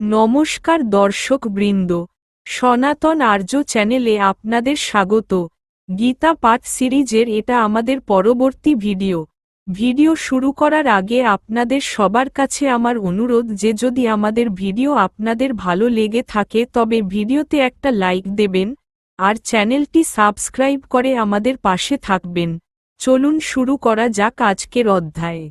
নমস্কার দর্শক বৃন্দ, সনাতন আর্য চ্যানেলে আপনাদের স্বাগত। গীতা পাঠ সিরিজের এটা আমাদের পরবর্তী ভিডিও। ভিডিও শুরু করার আগে আপনাদের সবার কাছে আমার অনুরোধ যে যদি আমাদের ভিডিও আপনাদের ভালো লেগে থাকে তবে ভিডিওতে একটা লাইক দেবেন, আর চ্যানেলটি সাবস্ক্রাইব করে আমাদের পাশে থাকবেন। চলুন শুরু করা যাক আজকের অধ্যায়।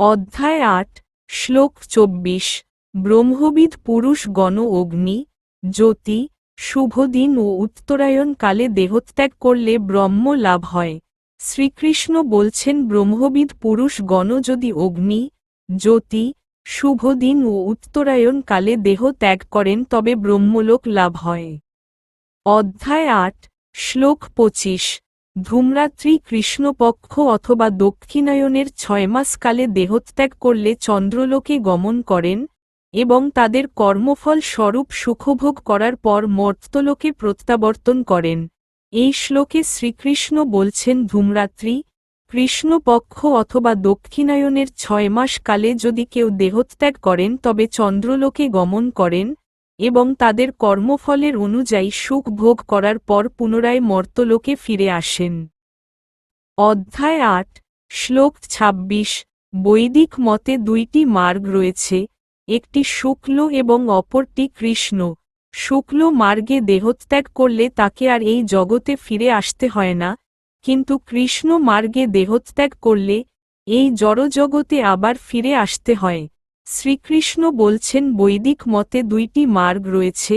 অধ্যায় আট, শ্লোক চব্বিশ। ব্রহ্মবিদ পুরুষ গণ অগ্নি, জ্যোতি, শুভদিন ও উত্তরায়ণ কালে দেহত্যাগ করলে ব্রহ্ম লাভ হয়। শ্রীকৃষ্ণ বলছেন ব্রহ্মবিদ পুরুষ গণ যদি অগ্নি, জ্যোতি, শুভদিন ও উত্তরায়ণ কালে দেহ ত্যাগ করেন তবে ব্রহ্মলোক লাভ হয়। অধ্যায় আট, শ্লোক পঁচিশ, ধূমরাত্রি কৃষ্ণপক্ষ অথবা দক্ষিণায়নের ছয় মাস কালে দেহত্যাগ করলে চন্দ্রলোকে গমন করেন এবং তাদের কর্মফল স্বরূপ সুখভোগ করার পর মর্তলোকে প্রত্যাবর্তন করেন। এই শ্লোকে শ্রীকৃষ্ণ বলছেন, ধূমরাত্রি, কৃষ্ণপক্ষ অথবা দক্ষিণায়নের ছয় মাস কালে যদি কেউ দেহত্যাগ করেন, তবে চন্দ্রলোকে গমন করেন এবং তাদের কর্মফলের অনুযায়ী সুখ ভোগ করার পর পুনরায় মর্তলোকে ফিরে আসেন। অধ্যায় আট, শ্লোক ২৬ বৈদিক মতে দুইটি মার্গ রয়েছে। একটি শুক্ল এবং অপরটি কৃষ্ণ। শুক্ল মার্গে দেহত্যাগ করলে তাকে আর এই জগতে ফিরে আসতে হয় না, কিন্তু কৃষ্ণ মার্গে দেহত্যাগ করলে এই জড়জগতে আবার ফিরে আসতে হয়। শ্রীকৃষ্ণ বলছেন, বৈদিক মতে দুইটি মার্গ রয়েছে,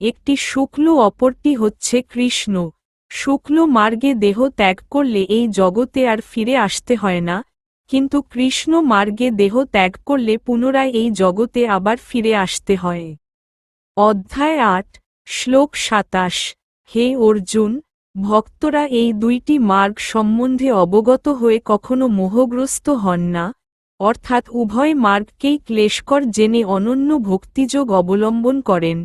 একটি শুক্ল, অপরটি হচ্ছে কৃষ্ণ। শুক্ল মার্গে দেহ ত্যাগ করলে এই জগতে আর ফিরে আসতে হয় না কিন্তু কৃষ্ণ মার্গে দেহ ত্যাগ করলে পুনরায় এই জগতে আবার ফিরে আসতে হয়। অধ্যায় আট, শ্লোক সাতাশ, হে অর্জুন, ভক্তরা এই দুইটি মার্গ সম্বন্ধে অবগত হয়ে কখনো মোহগ্রস্ত হন না, অর্থাৎ উভয় মার্গকেই ক্লেশকর জেনে অনন্য ভক্তিযোগ অবলম্বন করেন।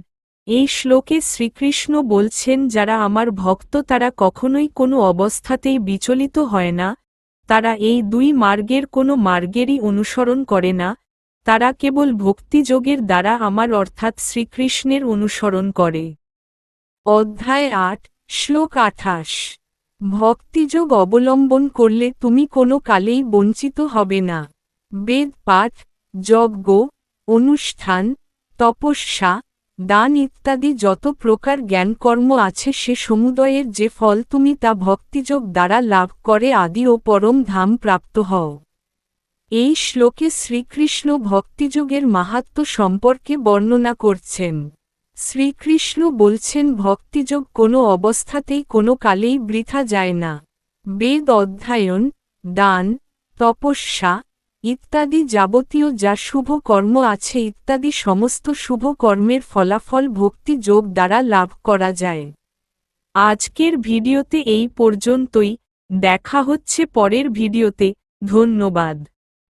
এই শ্লোকে শ্রীকৃষ্ণ বলছেন, যারা আমার ভক্ত তারা কখনোই কোনো অবস্থাতেই বিচলিত হয় না তারা এই দুই মার্গের কোনো মার্গেরই অনুসরণ করে না, তারা কেবল ভক্তিযোগের দ্বারা আমার অর্থাৎ শ্রীকৃষ্ণের অনুসরণ করে। অধ্যায় আট, শ্লোক আঠাশ। ভক্তিযোগ অবলম্বন করলে তুমি কোনো কালেই বঞ্চিত হবে না। বেদ পাঠ, যজ্ঞ, অনুষ্ঠান, তপস্যা দান ইত্যাদি যত প্রকার জ্ঞানকর্ম আছে সে সমুদয়ের যে ফল তুমি তা ভক্তিযোগ দ্বারা লাভ করে আদি ও পরম ধাম প্রাপ্ত হও। এই শ্লোকে শ্রীকৃষ্ণ ভক্তিযোগের মাহাত্ম সম্পর্কে বর্ণনা করছেন। শ্রীকৃষ্ণ বলছেন, ভক্তিযোগ কোনো অবস্থাতেই কোনো কালেই বৃথা যায় না। বেদ অধ্যায়ন, দান, তপস্যা ইত্যাদি যাবতীয় যা শুভ কর্ম আছে ইত্যাদি সমস্ত শুভ কর্মের ফলাফল ভক্তি যোগ দ্বারা লাভ করা যায়। আজকের ভিডিওতে এই পর্যন্তই। দেখা হচ্ছে পরের ভিডিওতে। ধন্যবাদ।